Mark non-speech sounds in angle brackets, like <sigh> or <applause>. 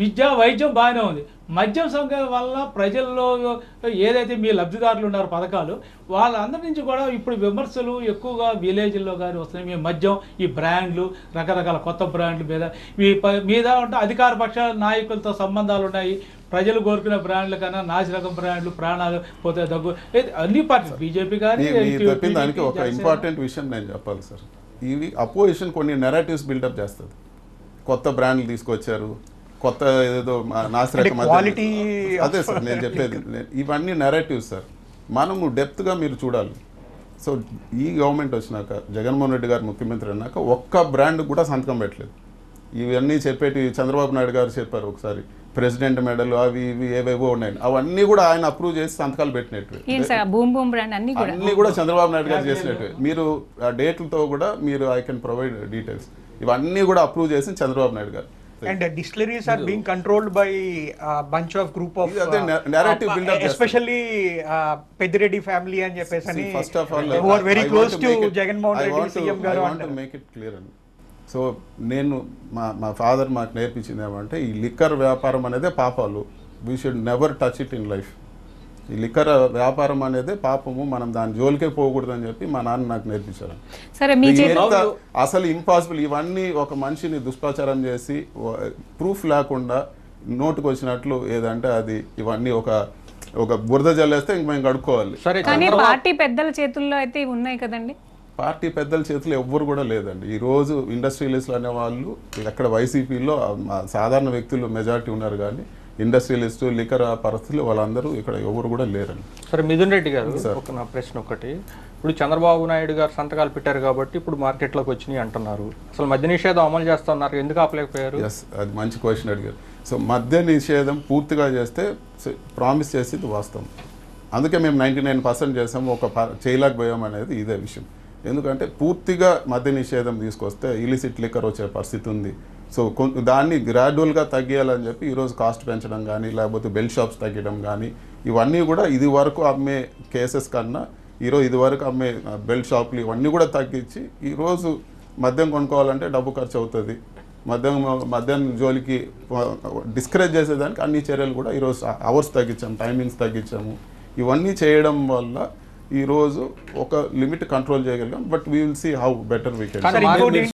విద్య వైద్యం బాగానే ఉంది. మద్యం సంఖ్య వల్ల ప్రజల్లో ఏదైతే మీ లబ్ధిదారులు ఉన్నారో పథకాలు వాళ్ళందరి నుంచి కూడా ఇప్పుడు విమర్శలు ఎక్కువగా విలేజ్లో కానీ వస్తున్నాయి. మీ మద్యం ఈ బ్రాండ్లు రకరకాల కొత్త బ్రాండ్ల మీద. మీ మీద ఉంటే అధికార పక్ష నాయకులతో సంబంధాలు ఉన్నాయి. ప్రజలు కోరుకునే బ్రాండ్ల కన్నా నాసి రకం బ్రాండ్లు ప్రాణాలు పోతే దగ్గు. అన్ని పార్టీలు బీజేపీ కానీ దానికి ఒక. ఇంపార్టెంట్ విషయం నేను చెప్పాలి సార్. ఇవి అపోజిషన్ కొన్ని నెరేటివ్స్ బిల్డప్ చేస్తుంది. కొత్త బ్రాండ్లు తీసుకొచ్చారు. కొత్త ఏదో నాసిరకం quality అదే సార్ నేను <laughs> చెప్పేది ఇవన్నీ నెరేటివ్స్ సార్. మనము డెప్త్గా మీరు చూడాలి. సో ఈ గవర్నమెంట్ వచ్చినాక జగన్మోహన్ రెడ్డి గారు ముఖ్యమంత్రి అన్నాక ఒక్క బ్రాండ్ కూడా సంతకం పెట్టలేదు. ఇవన్నీ చెప్పేటి చంద్రబాబు నాయుడు గారు చెప్పారు ఒకసారి. ప్రెసిడెంట్ మెడల్ అవి ఇవి ఏవేవో ఉన్నాయి అవన్నీ కూడా ఆయన అప్రూవ్ చేసి సంతకాలు పెట్టినట్టు ఏంటి సార్ బూమ్ బూమ్ బ్రాండ్ అన్ని కూడా? అన్ని కూడా చంద్రబాబు నాయుడు గారు చేసినట్టు మీరు ఆ డేట్లతో కూడా మీరు ఐ కెన్ ప్రొవైడ్ డీటెయిల్స్ ఇవన్నీ కూడా అప్రూవ్ చేసి చంద్రబాబు నాయుడు గారు. And distilleries are being controlled by bunch of group of up చేస్తారు. ఎస్పెషల్లీ పెద్దిరెడ్డి ఫ్యామిలీ అని చెప్పేసి అని first of all who are very close to Jaganmohan Reddy CM గారు అంటారు మేక్ ఇట్ క్లియర్ అండి సో నేను మా మా ఫాదర్ మాకు నేర్పించింది ఏమంటే ఈ లిక్కర్ వ్యాపారం అనేదే పాపాలు. We should never touch it in life ఈ లిక్కర్ వ్యాపారం అనేదే పాపము మనం దాని జోలికే పోకూడదని చెప్పి మా నాన్న నాకు నేర్పించారు. సరే మీ అసలు ఇంపాసిబుల్ ఇవన్నీ ఒక మనిషిని దుష్ప్రచారం చేసి ప్రూఫ్ లేకుండా నోటుకు వచ్చినట్లు ఏదంటే అది ఇవన్నీ ఒక ఒక బురద జల్లేస్తే ఇంక మేము కడుక్కోవాలి. సరే కానీ పార్టీ పెద్దల చేతుల్లో అయితే ఇవి ఉన్నాయి కదండి. పార్టీ పెద్దల చేతిలో ఎవ్వరు కూడా లేదండి. ఈ రోజు ఇండస్ట్రియలిస్టులు అనే వాళ్ళు ఎక్కడ వైసీపీలో సాధారణ వ్యక్తులు మెజారిటీ ఉన్నారు కానీ ఇండస్ట్రియలిస్టు లిక్కర్ పరిస్థితులు వాళ్ళందరూ ఇక్కడ ఎవరు కూడా లేరండి. సరే మిథున్ రెడ్డి గారు ఒక నా ప్రశ్న ఒకటి. ఇప్పుడు చంద్రబాబు నాయుడు గారు సంతకాలు పెట్టారు కాబట్టి ఇప్పుడు మార్కెట్లోకి వచ్చినాయి అంటున్నారు. అసలు మద్య నిషేధం అమలు చేస్తున్నారు ఎందుకు ఆపలేకపోయారు? ఎస్ అది మంచి క్వశ్చన్ అడిగారు. సో మద్య నిషేధం పూర్తిగా చేస్తే ప్రామిస్ చేసింది వాస్తవం. అందుకే మేము నైంటీ నైన్ పర్సెంట్ చేసాము ఒక చేయలేకపోయాం అనేది ఇదే విషయం. ఎందుకంటే పూర్తిగా మద్య నిషేధం తీసుకొస్తే ఇలిసిట్ లిక్కర్ వచ్చే పరిస్థితి ఉంది. సో కొ- దాన్ని గ్రాడ్యువల్గా తగ్గియాలని చెప్పి ఈరోజు కాస్ట్ పెంచడం కానీ లేకపోతే బెల్ షాప్స్ తగ్గడం కానీ ఇవన్నీ కూడా ఇది వరకు అమ్మే కేసెస్ కన్నా ఈరోజు ఇది వరకు అమ్మే బెల్ట్ షాపులు ఇవన్నీ కూడా తగ్గించి ఈరోజు మద్యం కొనుక్కోవాలంటే డబ్బు ఖర్చు అవుతుంది. మద్యం మద్యం జోలికి డిస్కరేజ్ చేసేదానికి అన్ని చర్యలు కూడా ఈరోజు అవర్స్ తగ్గించాము టైమింగ్స్ తగ్గించాము. ఇవన్నీ చేయడం వల్ల ఈరోజు ఒక లిమిట్ కంట్రోల్ చేయగలిగాం but we will see how better we can